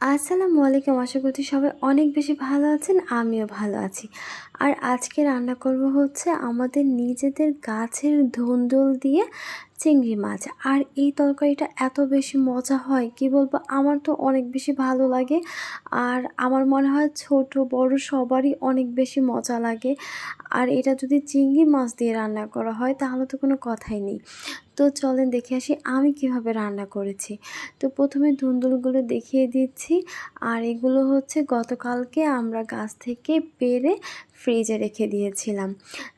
আসসালামু আলাইকুম। আশা করছি সবাই অনেক বেশি ভালো আছেন, আমিও ভালো আছি। আর আজকে রান্না করব হচ্ছে আমাদের নিজেদের গাছের ধুন্দুল দিয়ে চিংড়ি মাছ। আর এই তরকারিটা এত বেশি মজা হয়, কি বলব? আমার তো অনেক বেশি ভালো লাগে। আর আমার মনে হয় ছোট, বড় সবারই অনেক বেশি মজা লাগে। আর এটা যদি চিংড়ি মাছ দিয়ে রান্না করা হয়, তাহলে তো কোনো কথাই নেই। তো চলেন দেখে আসি আমি কীভাবে রান্না করেছি। তো প্রথমে ধুন্দুলগুলো দেখিয়ে দিচ্ছি। আর এগুলো হচ্ছে গতকালকে আমরা গাছ থেকে পেরে ফ্রিজে রেখে দিয়েছিলাম।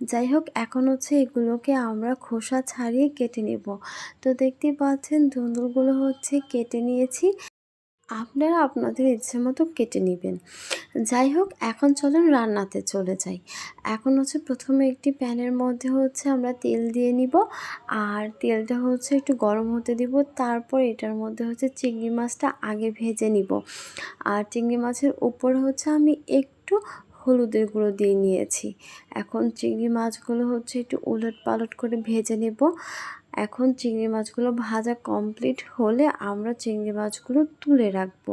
যাই হোক, এখন হচ্ছে এগুলোকে আমরা খোসা ছাড়িয়ে কেটে নেব। তো দেখতে পাচ্ছেন ধুন্দুলগুলো হচ্ছে কেটে নিয়েছি। আপনারা আপনাদের ইচ্ছে মতো কেটে নেবেন। যাই হোক, এখন চলুন রান্নাতে চলে যাই। এখন হচ্ছে প্রথমে একটি প্যানের মধ্যে হচ্ছে আমরা তেল দিয়ে নিব। আর তেলটা হচ্ছে একটু গরম হতে দিব। তারপর এটার মধ্যে হচ্ছে চিংড়ি মাছটা আগে ভেজে নিব। আর চিংড়ি মাছের উপরে হচ্ছে আমি একটু হলুদের গুঁড়ো দিয়ে নিয়েছি। এখন চিংড়ি মাছগুলো হচ্ছে একটু উলট পালট করে ভেজে নেব। এখন চিংড়ি মাছগুলো ভাজা কমপ্লিট হলে আমরা চিংড়ি মাছগুলো তুলে রাখব।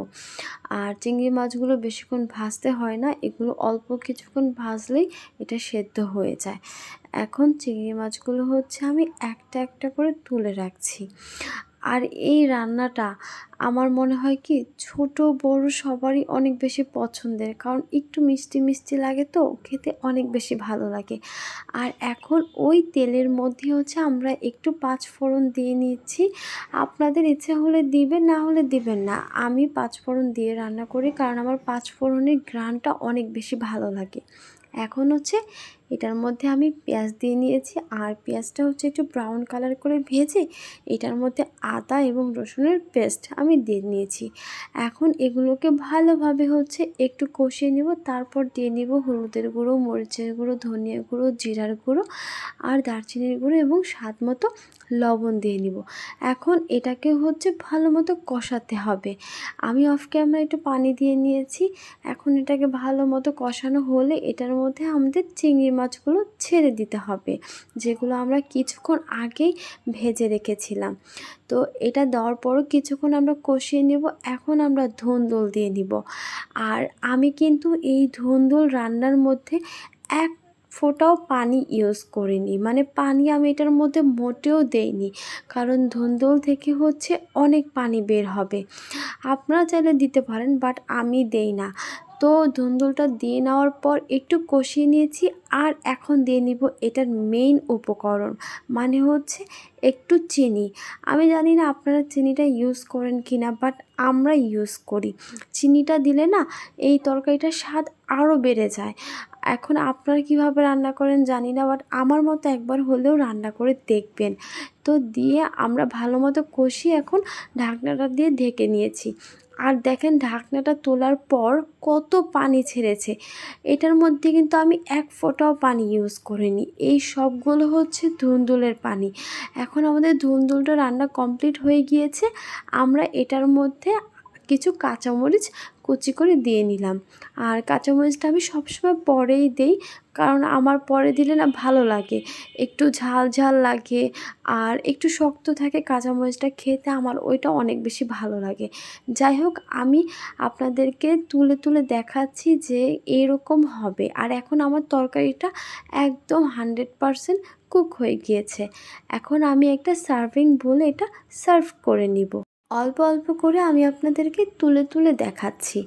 আর চিংড়ি মাছগুলো বেশিক্ষণ ভাজতে হয় না, এগুলো অল্প কিছুক্ষণ ভাজলেই এটা সেদ্ধ হয়ে যায়। এখন চিংড়ি মাছগুলো হচ্ছে আমি একটা একটা করে তুলে রাখছি। আর এই রান্নাটা আমার মনে হয় কি ছোট, বড় সবারই অনেক বেশি পছন্দের। কারণ একটু মিষ্টি মিষ্টি লাগে তো, খেতে অনেক বেশি ভালো লাগে। আর এখন ওই তেলের মধ্যে হচ্ছে আমরা একটু পাঁচ ফোড়ন দিয়ে নিচ্ছি। আপনাদের ইচ্ছে হলে দিবেন, না হলে দিবেন না। আমি পাঁচ ফোড়ন দিয়ে রান্না করি, কারণ আমার পাঁচ ফোড়নের গ্রানটা অনেক বেশি ভালো লাগে। এখন হচ্ছে এটার মধ্যে আমি পেঁয়াজ দিয়ে নিয়েছি আর পেঁয়াজটা হচ্ছে একটু ব্রাউন কালার করে ভেজে এটার মধ্যে আদা এবং রসুনের পেস্ট আমি দিয়ে নিয়েছি। এখন এগুলোকে ভালোভাবে হচ্ছে একটু কষিয়ে নেব, তারপর দিয়ে নেব হলুদের গুঁড়ো, মরিচের গুঁড়ো, ধনিয়া গুঁড়ো, জিরার গুঁড়ো আর দারচিনির গুঁড়ো এবং স্বাদ মতো লবণ দিয়ে নিব। এখন এটাকে হচ্ছে ভালো মতো কষাতে হবে। আমি অফ ক্যামেরা একটু পানি দিয়ে নিয়েছি। এখন এটাকে ভালো মতো কষানো হলে এটার মধ্যে আমাদের চিংড়ি মাছগুলো ছেড়ে দিতে হবে, যেগুলো আমরা কিছুক্ষণ আগেই ভেজে রেখেছিলাম। তো এটা দেওয়ার পরও কিছুক্ষণ আমরা কষিয়ে নেব, এখন আমরা ধুন্দুল দিয়ে নিব। আর আমি কিন্তু এই ধুন্দুল রান্নার মধ্যে এক ফোটাও পানি ইউজ করিনি মানে পানি আমি এটার মধ্যে মোটেও দেইনি, কারণ ধুন্দুল থেকে হচ্ছে অনেক পানি বের হবে। আপনারা চাইলে দিতে পারেন, বাট আমি দেই না। তো ধুন্দুলটা দিয়ে নেওয়ার পর একটু কষিয়ে নিয়েছি আর এখন দিয়ে নিব এটার মেইন উপকরণ মানে হচ্ছে একটু চিনি। আমি জানি না আপনারা চিনিটা ইউজ করেন কি না বাট আমরা ইউজ করি। চিনিটা দিলে না এই তরকারিটার স্বাদ আরও বেড়ে যায়। এখন আপনারা কীভাবে রান্না করেন জানি না বাট আমার মতো একবার হলেও রান্না করে দেখবেন। তো দিয়ে আমরা ভালো মতো কষিয়ে এখন ঢাকনাটা দিয়ে ঢেকে নিয়েছি। আর দেখেন ঢাকনাটা তোলার পর কত পানি ছেড়েছে। এটার মধ্যে কিন্তু আমি এক ফোঁটাও পানি ইউজ করিনি। এই সবগুলো হচ্ছে ধুন্দুলের পানি। এখন আমাদের ধুন্দুলটা রান্না কমপ্লিট হয়ে গিয়েছে। আমরা এটার মধ্যে কিছু কাঁচামরিচ কুচি করে দিয়ে নিলাম। আর কাঁচামরিচটা আমি সবসময় পরেই দেই, কারণ আমার পরে দিলে না ভালো লাগে। একটু ঝাল ঝাল লাগে আর একটু শক্ত থাকে কাঁচামরিচটা খেতে আমার ওইটা অনেক বেশি ভালো লাগে। যাই হোক, আমি আপনাদেরকে তুলে তুলে দেখাচ্ছি যে এরকম হবে। আর এখন আমার তরকারিটা একদম হান্ড্রেড পারসেন্ট কুক হয়ে গিয়েছে। এখন আমি একটা সার্ভিং বলে এটা সার্ভ করে নিব। অল্প অল্প করে আমি আপনাদেরকে তুলে তুলে দেখাচ্ছি।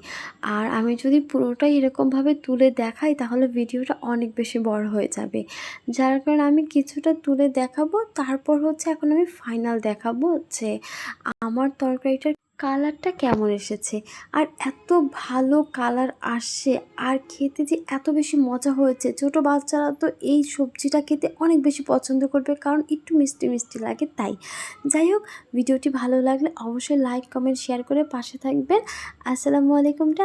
আর আমি যদি পুরোটাই এরকমভাবে তুলে দেখাই, তাহলে ভিডিওটা অনেক বেশি বড় হয়ে যাবে। যার কারণে আমি কিছুটা তুলে দেখাবো, তারপর হচ্ছে এখন আমি ফাইনাল দেখাবো হচ্ছে আমার তরকারিটার কালারটা কেমন এসেছে? আর এত ভালো কালার আসছে, আর খেতে যে এত বেশি মজা হয়েছে। ছোট বাচ্চারা তো এই সবজিটা খেতে অনেক বেশি পছন্দ করবে, কারণ একটু মিষ্টি মিষ্টি লাগে তাই। যাই হোক, ভিডিওটি ভালো লাগলে অবশ্যই লাইক কমেন্ট শেয়ার করে পাশে থাকবেন। আসসালামু আলাইকুমটা